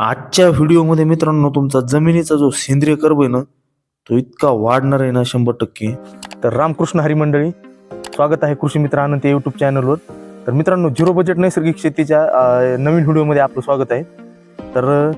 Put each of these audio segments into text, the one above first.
आजच्या व्हिडिओमध्ये मित्रांनो तुमचा जमिनीचा जो सेंद्रिय कर्ब आहे ना तो इतका वाढणार आहे ना शंभर टक्के. तर रामकृष्ण हरी मंडळी स्वागत आहे कृषी मित्र आनंद या यूट्यूब चॅनलवर तर मित्रांनो झिरो बजेट नैसर्गिक शेतीच्या नवीन व्हिडिओमध्ये आपलं स्वागत आहे. तर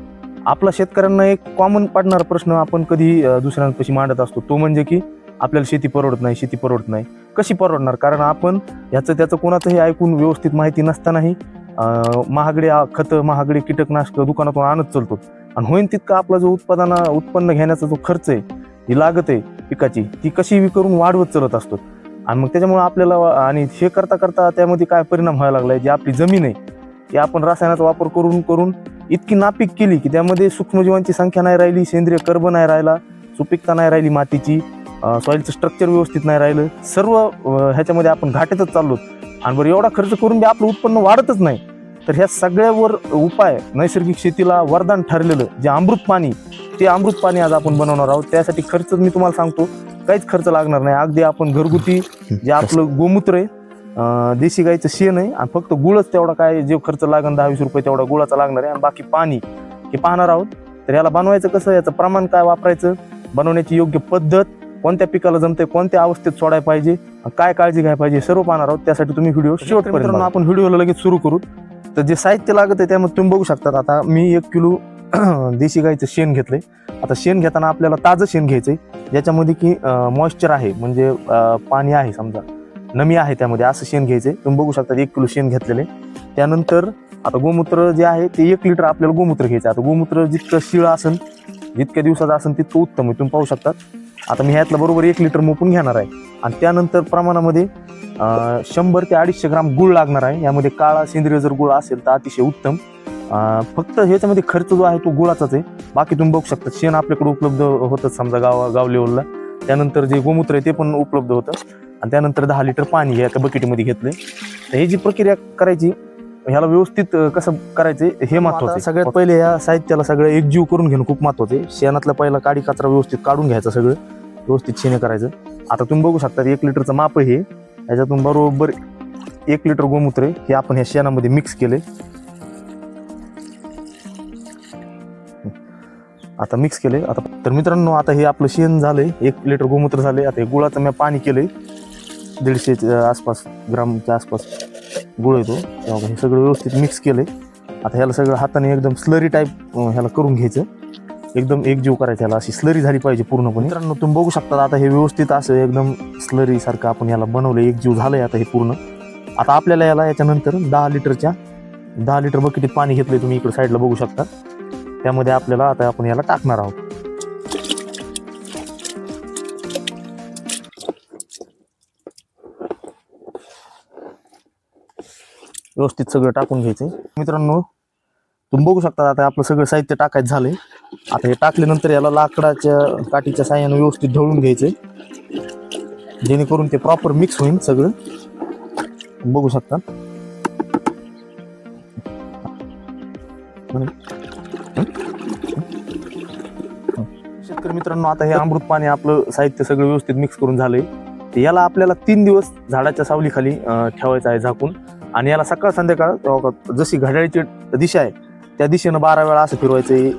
आपला शेतकऱ्यांना एक कॉमन पडणारा प्रश्न आपण कधी दुसऱ्यांपाशी मांडत असतो. तो म्हणजे की आपल्याला शेती परवडत नाही शेती परवडत नाही. कशी परवडणार? कारण आपण ह्याचं त्याचं कोणाचंही ऐकून व्यवस्थित माहिती नसतानाही महागडे खतं महागडे कीटकनाशक दुकानातून आणत चालतो. आणि होईन तितका आपला जो उत्पादना उत्पन्न घेण्याचा जो खर्च आहे ही लागत आहे पिकाची ती कशी विकरून करून वाढवत चालत असतो. आणि मग त्याच्यामुळे आपल्याला आणि हे करता करता त्यामध्ये काय परिणाम व्हायला लागलाय जी आपली जमीन आहे ती आपण रसायनाचा वापर करून करून इतकी नापीक केली की त्यामध्ये सूक्ष्मजीवांची संख्या नाही राहिली सेंद्रिय कर्ब नाही राहिला सुपीकता नाही राहिली मातीची सॉईलचं स्ट्रक्चर व्यवस्थित नाही राहिलं सर्व ह्याच्यामध्ये आपण घाटेतच चाललो. आणि बरं एवढा खर्च करून बी आपलं उत्पन्न वाढतच नाही. तर ह्या सगळ्यावर उपाय नैसर्गिक शेतीला वरदान ठरलेलं जे अमृत पाणी ते अमृत पाणी आज आपण बनवणार आहोत. त्यासाठी खर्च मी तुम्हाला सांगतो काहीच खर्च लागणार नाही. अगदी आपण घरगुती जे आपलं गोमूत्र आहे देशी गाईचं शेण आहे आणि फक्त गुळच तेवढा काय जे खर्च लागणार दहा वीस रुपये तेवढा गुळाचा लागणार आहे. आणि बाकी पाणी हे पाहणार आहोत. तर याला बनवायचं कसं? याचं प्रमाण काय वापरायचं? बनवण्याची योग्य पद्धत कोणत्या पिकाला जमते कोणत्या अवस्थेत सोडायला पाहिजे काय काळजी घ्यायला पाहिजे सर्व पाहणार आहोत. त्यासाठी तुम्ही व्हिडिओ शेवटपर्यंत आपण व्हिडिओला लगेच सुरू करू. तर जे साहित्य लागत आहे त्यामध्ये तुम्ही बघू शकतात. आता मी एक किलो देशी गाईचं शेण घेतलंय. आता शेण घेताना आपल्याला ताजं शेण घ्यायचंय. ज्याच्यामध्ये की मॉइश्चर आहे म्हणजे पाणी आहे समजा. नमी आहे त्यामध्ये असं शेण घ्यायचंय. तुम्ही बघू शकता एक किलो शेण घेतलेले त्यानंतर आता गोमूत्र जे आहे ते एक लिटर आपल्याला गोमूत्र घ्यायचं. आता गोमूत्र जितकं शिळ असेल जितक्या दिवसाचं असेल तितकं उत्तम आहे. तुम्ही पाहू शकतात. आता मी ह्यातलं बरोबर एक लिटर मोपून घेणार आहे. आणि त्यानंतर प्रमाणामध्ये शंभर ते अडीचशे ग्राम गुळ लागणार आहे. यामध्ये काळा सेंद्रिय जर गुळ असेल तर अतिशय उत्तम. फक्त ह्याच्यामध्ये खर्च जो आहे तो गुळाचाच आहे. बाकी तुम्ही बघू शकता शेण आपल्याकडे उपलब्ध होतं समजा गाव गाव लेवलला. त्यानंतर जे गोमूत्र आहे ते पण उपलब्ध होतं. आणि त्यानंतर दहा लिटर पाणी हे एका बकेटमध्ये घेतले तर ही जी प्रक्रिया करायची ह्याला व्यवस्थित कसं करायचं हे महत्वाचं. सगळ्यात पहिले या साहित्याला सगळं एकजीव करून घेणं खूप महत्वाचं आहे. शेणातला पहिला काडी कचरा व्यवस्थित काढून घ्यायचा सगळं. व्यवस्थित छेने करायचं. आता तुम्ही बघू शकता एक लिटरचं माप हे. याच्यातून बरोबर एक लिटर गोमूत्र आहे. हे आपण ह्या शेणामध्ये मिक्स केले आता मिक्स केले आता तर मित्रांनो आता हे आपलं शेण झालंय. एक लिटर गोमूत्र झाले आता हे गुळाचं मी पाणी केलंय. दीडशेच्या आसपास ग्रामच्या आसपास गुळ येतो. हे सगळं व्यवस्थित मिक्स केलंय. आता ह्याला सगळं हाताने एकदम स्लरी टाईप ह्याला करून घ्यायचं. एकदम एकजीव करायचा याला अशी स्लरी झाली पाहिजे पूर्णपणे. मित्रांनो तुम्ही बघू शकता आता हे व्यवस्थित असं एकदम स्लरी सारखं आपण याला बनवलं एकजीव झालंय आता हे पूर्ण. आता आपल्याला याला याच्यानंतर दहा लिटरच्या दहा लिटर बकेटीत पाणी घेतलंय तुम्ही इकडे साईडला बघू शकता. त्यामध्ये आपल्याला आता आपण याला टाकणार आहोत. व्यवस्थित सगळं टाकून घ्यायचंय. मित्रांनो तुम्ही बघू शकता आता आपलं सगळं साहित्य टाकायचं झालंय. आता हे टाकल्यानंतर याला लाकडाच्या काठीच्या साह्यानं व्यवस्थित ढवळून घ्यायचंय जेणेकरून ते प्रॉपर मिक्स होईल सगळं. बघू शकता. शेतकरी मित्रांनो आता हे अमृत पाणी आपलं साहित्य सगळं व्यवस्थित मिक्स करून झालंय. तर याला आपल्याला तीन दिवस झाडाच्या सावलीखाली ठेवायचं आहे झाकून. आणि याला सकाळ संध्याकाळ जशी घड्याळीची दिशा आहे त्या दिशेनं बारा वेळा असं फिरवायचं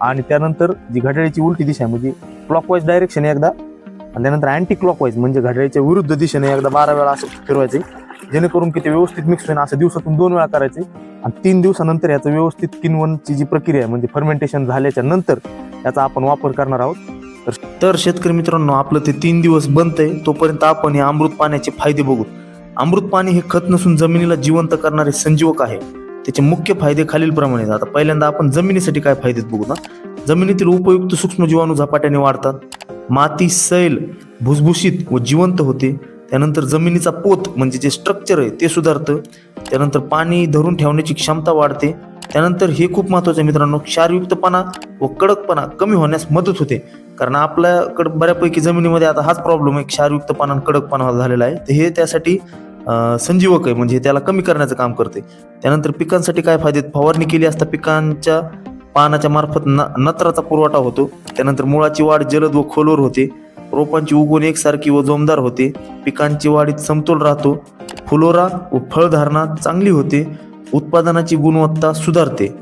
आणि त्यानंतर जी घड्याळीची उलटी दिशा आहे म्हणजे क्लॉकवाईज डायरेक्शन एकदा आणि त्यानंतर अँटी क्लॉकवाईज म्हणजे घड्याळीच्या विरुद्ध दिशेने एकदा बारा वेळा असं फिरवायचे जेणेकरून की ते व्यवस्थित मिक्स होईल असं दिवसातून दोन वेळा करायचे आणि तीन दिवसानंतर याचं व्यवस्थित किनवनची जी प्रक्रिया आहे म्हणजे फर्मेंटेशन झाल्याच्यानंतर याचा आपण वापर करणार आहोत. तर शेतकरी मित्रांनो आपलं ते तीन दिवस बनतंय तोपर्यंत आपण हे अमृत पाण्याचे फायदे बघू. अमृत पाणी हे खत नसून जमिनीला जिवंत करणारे संजीवक आहे. त्याचे मुख्य फायदे खालीलप्रमाणे आहेत. आता पहिल्यांदा आपण जमिनीसाठी काय फायदेत बघू ना. जमिनीतील उपयुक्त सूक्ष्म जीवाणू झपाट्याने वाढतात. माती सैल भुसभुशीत व जिवंत होते. त्यानंतर जमिनीचा पोत म्हणजे जे स्ट्रक्चर आहे ते सुधारतं. त्यानंतर पाणी धरून ठेवण्याची क्षमता वाढते. त्यानंतर हे खूप महत्वाचं आहे मित्रांनो क्षारयुक्तपणा व कडकपणा कमी होण्यास मदत होते. कारण आपल्याकडे बऱ्यापैकी जमिनीमध्ये आता हाच प्रॉब्लेम आहे क्षारयुक्तपणा आणि कडकपणा झालेला आहे. तर हे त्यासाठी संजीवक आहे म्हणजे त्याला कमी करण्याचं काम करते त्यानंतर पिकांसाठी काय फायदे फवारणी केली असता पिकांच्या पानाच्या मार्फत न नत्राचा पुरवठा होतो. त्यानंतर मुळाची वाढ जलद व खोलवर होते. रोपांची उगवण एकसारखी व जोमदार होते. पिकांची वाढीत समतोल राहतो. फुलोरा व फळधारणा चांगली होते. उत्पादनाची गुणवत्ता सुधारते.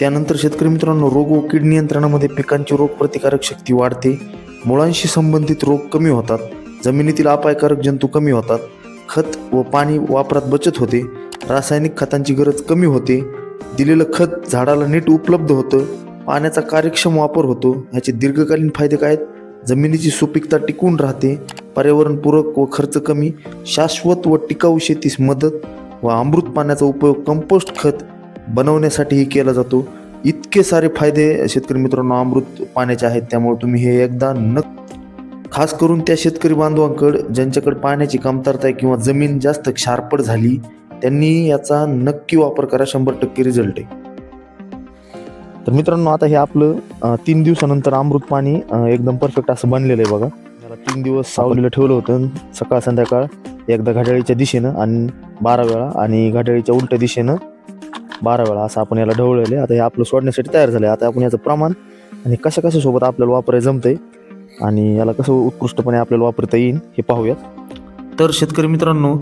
त्यानंतर शेतकरी मित्रांनो रोग व कीड नियंत्रणामध्ये पिकांची रोग प्रतिकारक शक्ती वाढते. मुळांशी संबंधित रोग कमी होतात. जमिनीतील अपायकारक जंतू कमी होतात. खत व पाणी वापरात बचत होते. रासायनिक खतांची गरज कमी होते. दिलेलं खत झाडाला नीट उपलब्ध होतं. पाण्याचा कार्यक्षम वापर होतो. ह्याचे दीर्घकालीन फायदे काय आहेत? जमिनीची सुपीकता टिकून राहते. पर्यावरणपूरक व खर्च कमी. शाश्वत व टिकाऊ शेतीस मदत व अमृत पाण्याचा उपयोग कंपोस्ट खत बनवण्यासाठीही केला जातो. इतके सारे फायदे शेतकरी मित्रांनो अमृत पाण्याचे आहेत. त्यामुळे तुम्ही हे एकदा न खास करून त्या शेतकरी बांधवांकडं ज्यांच्याकडे पाण्याची कमतरता आहे किंवा जमीन जास्त क्षारपड झाली त्यांनी याचा नक्की वापर करा शंभर टक्के रिझल्ट आहे. तर मित्रांनो आता हे आपलं तीन दिवसानंतर अमृत पाणी एकदम परफेक्ट असं बनलेलं आहे बघा. त्याला तीन दिवस सावलीला ठेवलं होतं सकाळ संध्याकाळ एकदा घड्याळीच्या दिशेनं आणि बारा वेळा आणि घड्याळीच्या उलट्या दिशेनं बारा वेळा असं आपण याला ढवळलेलं आहे. आता हे आपलं सोडण्यासाठी तयार झालं आहे आता आपण याचं प्रमाण आणि कशा कशा सोबत आपल्याला वापरायला जमतंय आणि याला कसं उत्कृष्टपणे आपल्याला वापरता येईल हे पाहूयात. तर शेतकरी मित्रांनो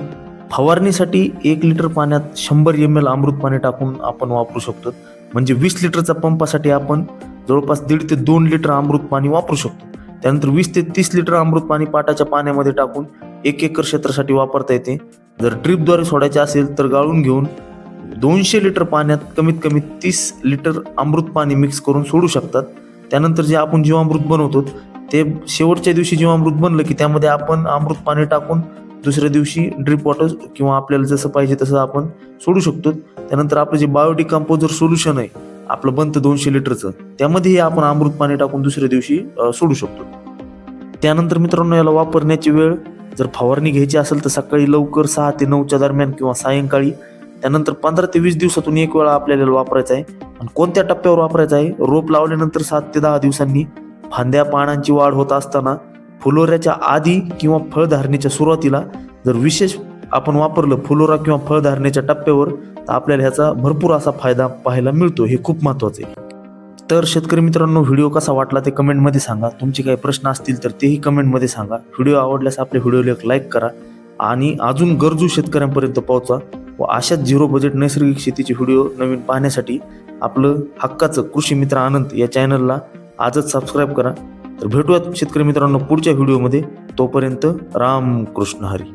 फवारणीसाठी एक लिटर पाण्यात शंभर एम एल अमृत पाणी टाकून आपण वापरू शकतो. म्हणजे वीस लिटरच्या पंपासाठी आपण जवळपास दीड ते दोन लिटर अमृत पाणी वापरू शकतो. त्यानंतर वीस ते तीस लिटर अमृत पाणी पाटाच्या पाण्यामध्ये टाकून एक एकर क्षेत्रासाठी वापरता येते. जर ड्रीपद्वारे सोडायचे असेल तर गाळून घेऊन दोनशे लिटर पाण्यात कमीत कमी तीस लिटर अमृत पाणी मिक्स करून सोडू शकतात. त्यानंतर जे आपण जीवामृत बनवतो ते शेवटच्या दिवशी जेव्हा अमृत बनलं की त्यामध्ये आपण अमृत पाणी टाकून दुसऱ्या दिवशी ड्रिप वॉटर किंवा आपल्याला जसं पाहिजे तसं आपण सोडू शकतो. त्यानंतर आपलं जे बायोडिकम्पोजर सोल्युशन आहे आपलं बनतं दोनशे लिटरचं. त्यामध्येही आपण अमृत पाणी टाकून दुसऱ्या दिवशी सोडू शकतो. त्यानंतर मित्रांनो याला वापरण्याची वेळ जर फवारणी घ्यायची असेल तर सकाळी लवकर सहा ते नऊच्या दरम्यान किंवा सायंकाळी त्यानंतर पंधरा ते वीस दिवसातून एक वेळा आपल्याला वापरायचा आहे. आणि कोणत्या टप्प्यावर वापरायचा आहे? रोप लावल्यानंतर सात ते दहा दिवसांनी फांद्या पानांची वाढ होत असताना फुलोऱ्याच्या आधी किंवा फळधारणेच्या सुरुवातीला जर विशेष आपण वापरलं फुलोरा किंवा फळधारणेच्या टप्प्यावर तर आपल्याला ह्याचा भरपूर असा फायदा पाहायला मिळतो. हे खूप महत्त्वाचं आहे. तर शेतकरी मित्रांनो व्हिडिओ कसा वाटला ते कमेंटमध्ये सांगा. तुमचे काही प्रश्न असतील तर तेही कमेंटमध्ये सांगा. व्हिडिओ आवडल्यास आपल्या व्हिडिओला एक लाईक करा आणि अजून गरजू शेतकऱ्यांपर्यंत पोहोचा व अशाच झिरो बजेट नैसर्गिक शेतीचे व्हिडिओ नवीन पाहण्यासाठी आपलं हक्काचं कृषी मित्र आनंद या चॅनलला आजच सबस्क्राईब करा. तर भेटूयात शेतकरी मित्रांनो पुढच्या व्हिडिओमध्ये तोपर्यंत राम कृष्ण हरी.